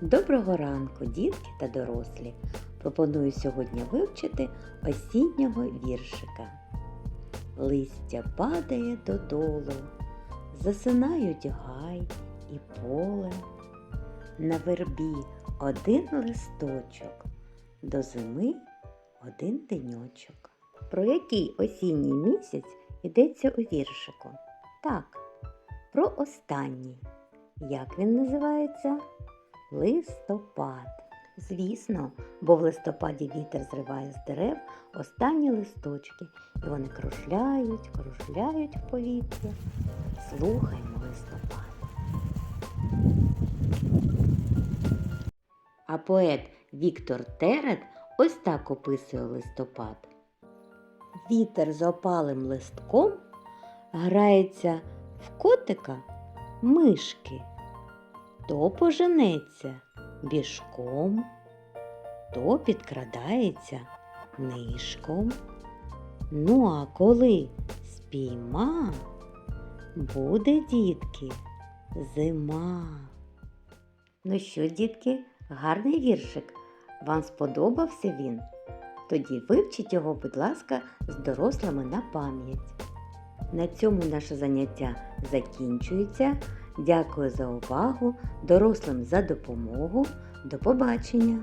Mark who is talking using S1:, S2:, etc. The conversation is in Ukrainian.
S1: Доброго ранку, дітки та дорослі! Пропоную сьогодні вивчити осіннього віршика. Листя падає додолу, засинають гай і поле. На вербі один листочок, до зими один деньочок. Про який осінній місяць йдеться у віршику? Так, про останній. Як він називається? Листопад. Звісно, бо в листопаді вітер зриває з дерев останні листочки, і вони кружляють, кружляють в повітрі. Слухаймо листопад. А поет Віктор Терет ось так описує листопад. Вітер з опалим листком грається в котика мишки. То поженеться біжком, то підкрадається нишком. Ну, а коли спійма, буде, дітки, зима. Ну що, дітки, гарний віршик. Вам сподобався він? Тоді вивчіть його, будь ласка, з дорослими на пам'ять. На цьому наше заняття закінчується. Дякую за увагу, дорослим за допомогу. До побачення!